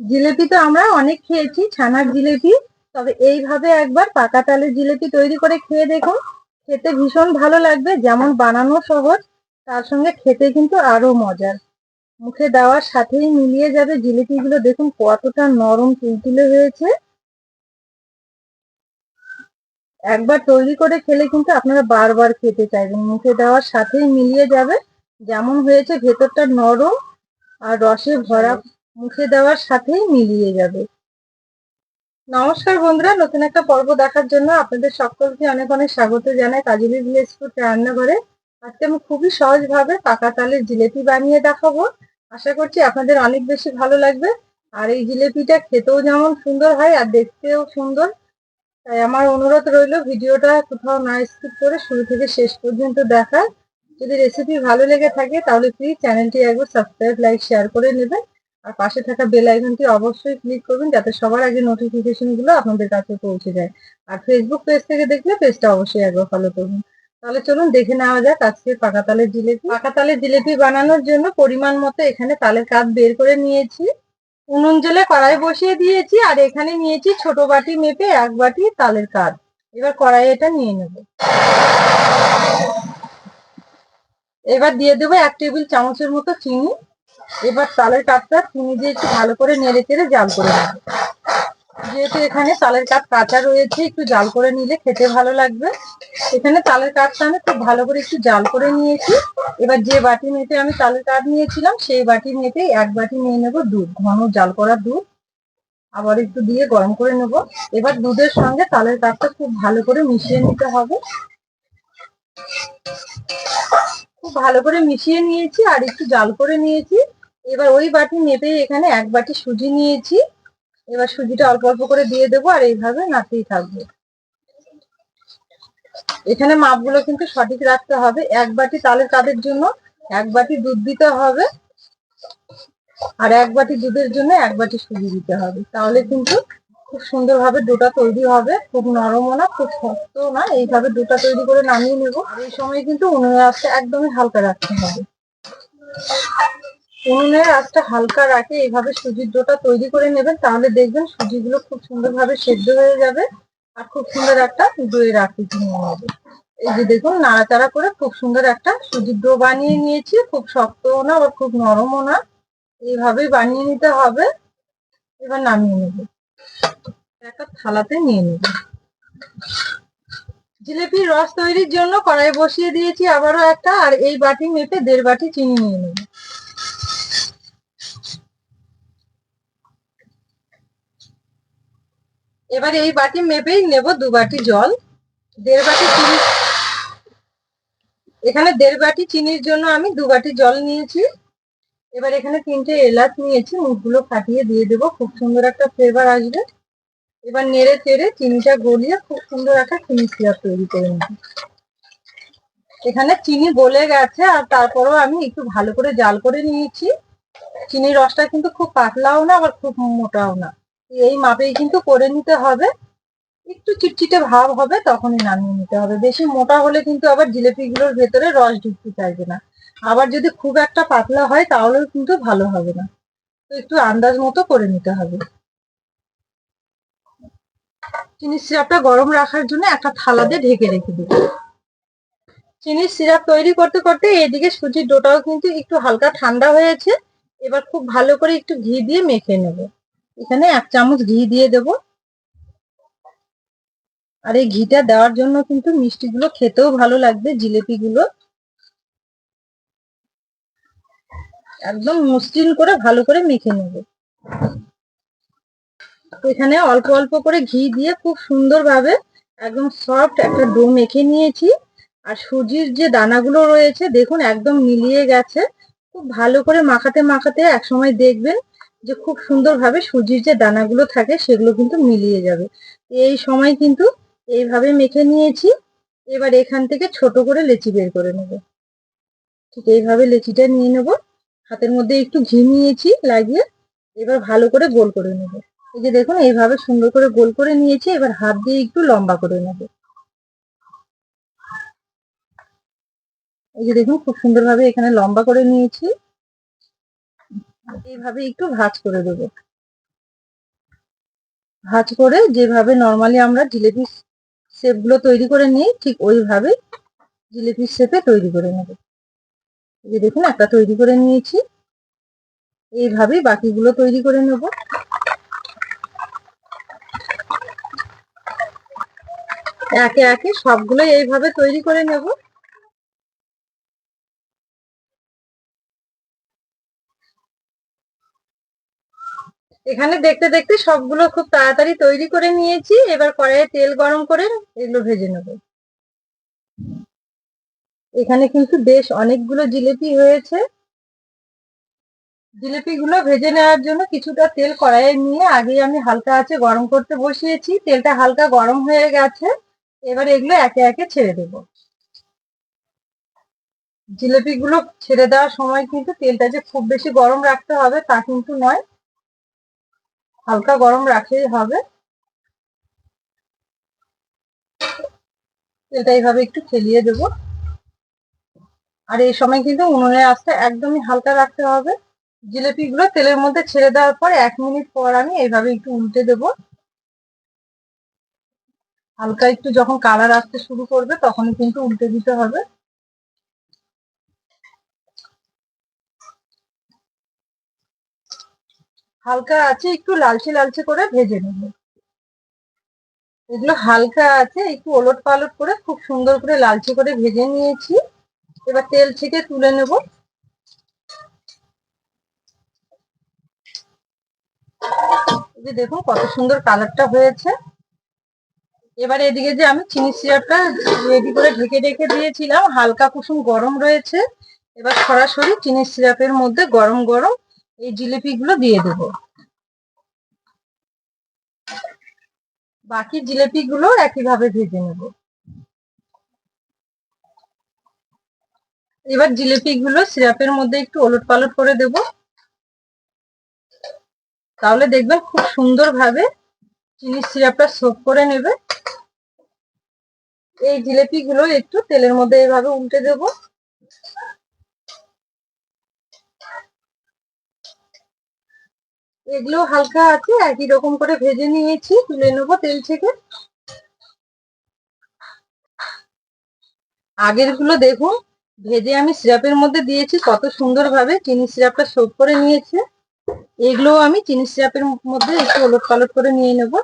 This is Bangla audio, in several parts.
জিলেপি তো আমরা অনেক খেয়েছি, ছানার জিলেপি। তবে এইভাবে একবার পাকা তালের জিলেপি তৈরি করে খেয়ে দেখুন। খেতে ভীষণ ভালো লাগবে, যেমন বানানো সহজ, তার সঙ্গে খেতে কিন্তু আরও মজার। মুখে দেওয়ার সাথেই মিলিয়ে যাবে জিলিপিগুলো। দেখুন কতটা নরম তুলতুলে হয়েছে। একবার তৈরি করে খেলে কিন্তু আপনারা বারবার খেতে চাইবেন। মুখে দেওয়ার সাথেই মিলিয়ে যাবে, যেমন হয়েছে ভেতরটা নরম আর রসে ভরা। মুখে দেওয়ার সাথেই মিলিয়ে যাবে। নমস্কার বন্ধুরা, নতুন একটা পর্ব দেখার জন্য আপনাদের সকলকে অনেক অনেক স্বাগত জানাই কাজলি ভিলেজ ফুড রান্নাঘরে। আজকে আমি খুবই সহজভাবে পাকা তালের জিলেপি বানিয়ে দেখাবো। আশা করছি আপনাদের অনেক বেশি ভালো লাগবে। আর এই জিলেপিটা খেতেও যেমন সুন্দর হয় আর দেখতেও সুন্দর। তাই আমার অনুরোধ রইল ভিডিওটা কোথাও না স্কিপ করে শুরু থেকে শেষ পর্যন্ত দেখার। যদি রেসিপি ভালো লেগে থাকে তাহলে প্লিজ চ্যানেলটি একবার সাবস্ক্রাইব লাইক শেয়ার করে নেবেন। আর পাশে থাকা বেল আইকনটি অবশ্যই ক্লিক করবেন যাতে সবার আগে নোটিফিকেশনগুলো আপনাদের কাছে পৌঁছে যায়। আর ফেসবুক পেজ থেকে দেখলে পেজটা অবশ্যই একবার ফলো করবেন। তাহলে চলুন দেখে নেওয়া যাক আজকে পাকা তালের জিলেপি। পাকা তালের জিলেপি বানানোর জন্য পরিমাণ মতো এখানে তালের কাপ বের করে নিয়েছি। উনুন জলে কড়াই বসিয়ে দিয়েছি আর এখানে নিয়েছি ছোট বাটি মেপে এক বাটি তালের কাপ। এবার কড়াই এটা নিয়ে নেব। এবার দিয়ে দেবো এক টেবিল চামচের মতো চিনি। এবার তালের কাপটা চিনি দিয়ে একটু ভালো করে নেড়ে চেড়ে জাল করে নেব যেহেতু এখানে তালের কাপ কাঁচা রয়েছে, একটু জাল করে নিলে খেতে ভালো লাগবে। এখানে তালের কাপটা আমি খুব ভালো করে একটু জাল করে নিয়েছি। এবার যে বাটি মেপে আমি তালের কাপ নিয়েছিলাম, সেই বাটি মেপে এক বাটি নিয়ে নেব দুধ, ঘন জাল করা দুধ। আবার একটু দিয়ে গরম করে নেব। এবার দুধের সঙ্গে তালের কাপটা খুব ভালো করে মিশিয়ে নিতে হবে। খুব ভালো করে মিশিয়ে নিয়েছি আর একটু জাল করে নিয়েছি। এবার ওই বাটি মেপে এখানে এক বাটি সুজি নিয়েছি। এবার সুজিটা অল্প অল্প করে দিয়ে দেবো আর এইভাবে নাড়তেই থাকব। এখানে মাপগুলো কিন্তু সঠিক রাখতে হবে। এক বাটি তালের কাপের জন্য এক বাটি দুধ দিতে হবে আর এক বাটি দুধের জন্য এক বাটি সুজি দিতে হবে। তাহলে কিন্তু খুব সুন্দরভাবে দুটা তৈরি হবে। খুব নরমও না, খুব শক্ত না। এইভাবে ডোটা তৈরি করে নামিয়ে নেব। আর এই সময় কিন্তু উনুনের আঁচটা একদমই হালকা রাখতে হবে। উনুনের আঁচটা হালকা রাখে এইভাবে সুজির ডোটা তৈরি করে নেবেন, তাহলে দেখবেন সুজিগুলো খুব সুন্দরভাবে সেদ্ধ হয়ে যাবে আর খুব সুন্দর একটা দইয়ের আকৃতি নিয়ে নেবে এই যে দেখুন, নাড়াচাড়া করে খুব সুন্দর একটা সুজির ডো বানিয়ে নিয়েছি, খুব শক্তও না আবার খুব নরমও না। এইভাবেই বানিয়ে নিতে হবে। এবার নামিয়ে নেব। একটা থালাতে নিয়ে নেব। জিলেপির রস তৈরির জন্য কড়াই বসিয়ে দিয়েছি আবারও একটা, আর এই বাটি মেপে দেড় বাটি চিনি নিয়ে নেব। এবার এই বাটি মেপেই নেব দু বাটি জল, দেড় বাটি চিনি। এখানে দেড় বাটি চিনির জন্য আমি দু বাটি জল নিয়েছি। এবার এখানে তিনটে এলাচ নিয়েছি, মুখগুলো ফাটিয়ে দিয়ে দেবো, খুব সুন্দর একটা ফ্লেভার আসবে। এবার নেড়ে চেড়ে চিনিটা গলিয়ে খুব সুন্দর একটা চিনি সিরাপ তৈরি করে নেব। এখানে চিনি গলে গেছে, আর তারপরেও আমি একটু ভালো করে জাল করে নিয়েছি। চিনির রসটা কিন্তু খুব পাতলাও না, আবার খুব মোটাও না। এই মাপেই কিন্তু করে নিতে হবে। একটু চিটচিটে ভাব হবে তখনই নামিয়ে নিতে হবে। বেশি মোটা হলে কিন্তু আবার জিলেপিগুলোর ভেতরে রস ঢুকতে চাইবে না। আবার যদি খুব একটা পাতলা হয় তাহলেও কিন্তু ভালো হবে না। তো একটু আন্দাজ মতো করে নিতে হবে। চিনির সিরাপটা গরম রাখার জন্য একটা থালা দিয়ে ঢেকে রেখে দেবো। চিনির সিরাপ তৈরি করতে করতে এদিকে সুজির ডোটাও কিন্তু একটু হালকা ঠান্ডা হয়েছে। এবার খুব ভালো করে একটু ঘি দিয়ে মেখে নেব। এখানে এক চামচ ঘি দিয়ে দেব। আর এই ঘিটা দেওয়ার জন্য কিন্তু মিষ্টিগুলো খেতেও ভালো লাগবে, জিলেপিগুলো। একদম মসৃণ করে ভালো করে মেখে নেব। এখানে অল্প অল্প করে ঘি দিয়ে খুব সুন্দরভাবে একদম সফট একটা ডো মেখে নিয়েছি। আর সুজির যে দানাগুলো রয়েছে, দেখুন, একদম মিলিয়ে গেছে। খুব ভালো করে মাখাতে মাখাতে একসময় দেখবেন যে খুব সুন্দরভাবে সুজির যে দানাগুলো থাকে সেগুলো কিন্তু মিলিয়ে যাবে। এই সময় কিন্তু এইভাবে মেখে নিয়েছি, এবার এখান থেকে ছোট করে লেচি বের করে নেব। ঠিক এইভাবে লেচিটা নিয়ে নেব, হাতের মধ্যে একটু ঘি নিয়েছি লাগিয়ে, এবার ভালো করে গোল করে নেব। এই যে দেখুন, এইভাবে সুন্দর করে গোল করে নিয়েছি, এবার হাত দিয়ে একটু লম্বা করে নেব। এই যে দেখুন, খুব সুন্দরভাবে এখানে লম্বা করে নিয়েছি। এইভাবে একটু ভাজ করে দেবো। ভাঁজ করে যেভাবে নর্মালি আমরা জিলেপি শেপগুলো তৈরি করে নিই, ঠিক ওইভাবে জিলেপির শেপে তৈরি করে নেব। যে দেখুন, একটা তৈরি করে নিয়েছি। এইভাবেই বাকিগুলো তৈরি করে নেব। একে একে সবগুলো এইভাবে তৈরি করে নেব। এখানে দেখতে দেখতে সবগুলো খুব তাড়াতাড়ি তৈরি করে নিয়েছি। এবার কড়াইয়ে তেল গরম করে এগুলো ভেজে নেব। এখানে কিন্তু বেশ অনেকগুলো জিলেপি হয়েছে। জিলেপিগুলো ভেজে নেওয়ার জন্য কিছুটা তেল কড়াইয়ে নিয়ে আগে আমি হালকা আছে গরম করতে বসিয়েছি। তেলটা হালকা গরম হয়ে গেছে। এবার এগুলো একে একে ছেড়ে দেব। জিলেপিগুলো ছেড়ে দেওয়ার সময় কিন্তু তেলটা যে খুব বেশি গরম রাখতে হবে তা কিন্তু নয়। হালকা গরম রাখলেই হবে। তেলটা এইভাবে একটু খেলিয়ে দেব। আর এই সময় কিন্তু উনুনের আঁচটা একদমই হালকা রাখতে হবে। জিলেপিগুলো তেলের মধ্যে ছেড়ে দেওয়ার পর এক মিনিট পর আমি এইভাবে একটু উল্টে দেব। হালকা একটু যখন কালার আসতে শুরু করবে তখনই কিন্তু উল্টে দিতে হবে। হালকা আছে, একটু লালচে লালচে করে ভেজে নেব। এগুলো হালকা আছে, একটু ওলট পালট করে খুব সুন্দর করে লালচে করে ভেজে নিয়েছি। এবার তেল থেকে তুলে নেব। যে দেখুন কত সুন্দর কালারটা হয়েছে। এবার এদিকে যে আমি চিনি সিরাপটা রেডি করে ঢেকে রেখে দিয়েছিলাম, হালকা কুসুম গরম রয়েছে। এবার সরাসরি চিনি সিরাপের মধ্যে গরম গরম এই জিলিপিগুলো দিয়ে দেব। বাকি জিলিপিগুলো একইভাবে ভেজে নেব। এবার জিলিপিগুলো সিরাপের মধ্যে একটু ওলট পালট করে দেব। তাহলে দেখবেন খুব সুন্দরভাবে চিনির সিরাপটা সোপ করে নেবে। এই জিলিপিগুলো একটু তেলের মধ্যে এভাবে উল্টে দেবো। এগুলো হালকা আছে, একই রকম করে ভেজে নিয়েছি, তুলে নেব তেল থেকে। আগেরগুলো দেখুন, ভেজে আমি সিরাপের মধ্যে দিয়েছি, কত সুন্দর ভাবে চিনি সিরাপটা সোপ করে নিয়েছে। এগুলো আমি চিনি সিরাপের মধ্যে একটু ওলট পালট করে নিয়ে নেব।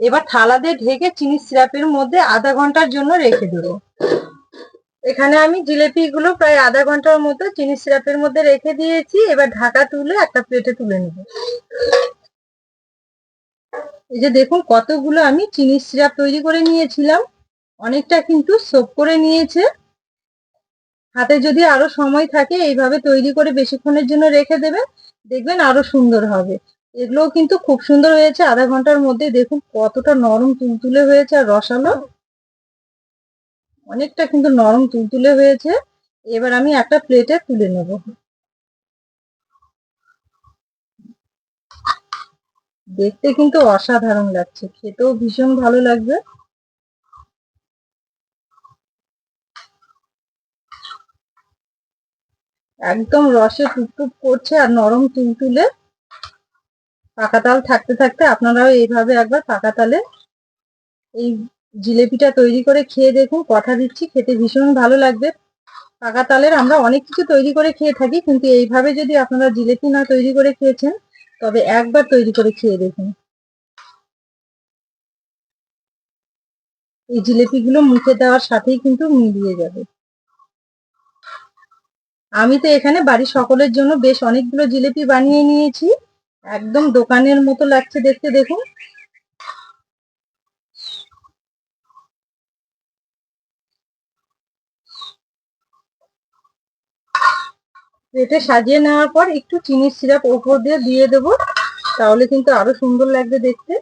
এবার থালা দিয়ে ঢেকে চিনি সিরাপের মধ্যে আধা ঘণ্টার জন্য রেখে দেবো। এখানে আমি জিলেপি গুলো প্রায় আধা ঘণ্টার মতো চিনি সিরাপের মধ্যে রেখে দিয়েছি। এবার ঢাকা তুলে একটা প্লেটে তুলে নেব। এই যে দেখুন, কতগুলো আমি চিনি সিরাপ তৈরি করে নিয়েছিলাম। অনেকটা কিন্তু সোপ করে নিয়েছে। হাতে যদি আরও সময় থাকে, এইভাবে তৈরি করে বেশিক্ষণের জন্য রেখে দেবেন। দেখবেন আরও সুন্দর হবে। এগুলোও কিন্তু খুব সুন্দর হয়েছে। আধা ঘণ্টার মধ্যে দেখুন, কতটা নরম তুলতুলে হয়েছে আর রসালো। অনেকটা কিন্তু নরম তুলতুলে হয়েছে। এবার আমি একটা প্লেটে তুলে নেব। দেখতে কিন্তু অসাধারণ লাগছে, খেতেও ভীষণ ভালো লাগবে। একদম রসে টুপটুপ করছে আর নরম তুলতুলে। পাকা তাল থাকতে থাকতে আপনারাও এইভাবে একবার পাকা তালে এই জিলেপিটা তৈরি করে খেয়ে দেখুন, কথা দিচ্ছি, খেতে ভীষণ ভালো লাগবে। পাকা তালের আমরা অনেক কিছু তৈরি করে খেয়ে থাকি, কিন্তু এইভাবে যদি আপনারা জিলেপি না তৈরি করে খেয়েছেন, তবে একবার তৈরি করে খেয়ে দেখুন। এই জিলেপিগুলো মুখে দেওয়ার সাথেই কিন্তু মিলিয়ে যাবে। আমি তো এখানে বাড়ির সকলের জন্য বেশ অনেকগুলো জিলেপি বানিয়ে নিয়েছি। একদম দোকানের মতো লাগছে দেখতে, দেখুন। প্লেটে সাজিয়ে নেওয়ার পর একটু চিনির সিরাপ ওপর দিয়ে দিয়ে দেব, তাহলে কিন্তু আরও সুন্দর লাগবে দেখতে।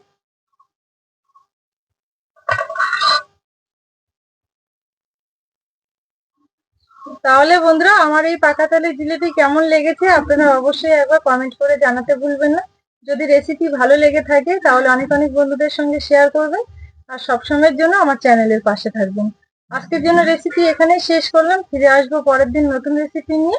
তাহলে বন্ধুরা, আমার এই পাকা তালের জিলেপি কেমন লেগেছে আপনারা অবশ্যই একবার কমেন্ট করে জানাতে ভুলবেন না। যদি রেসিপি ভালো লেগে থাকে, তাহলে অনেক অনেক বন্ধুদের সঙ্গে শেয়ার করবেন। আর সবসময়ের জন্য আমার চ্যানেলের পাশে থাকবেন। আজকের জন্য রেসিপি এখানে শেষ করলাম। ফিরে আসব পরের দিন নতুন রেসিপি নিয়ে।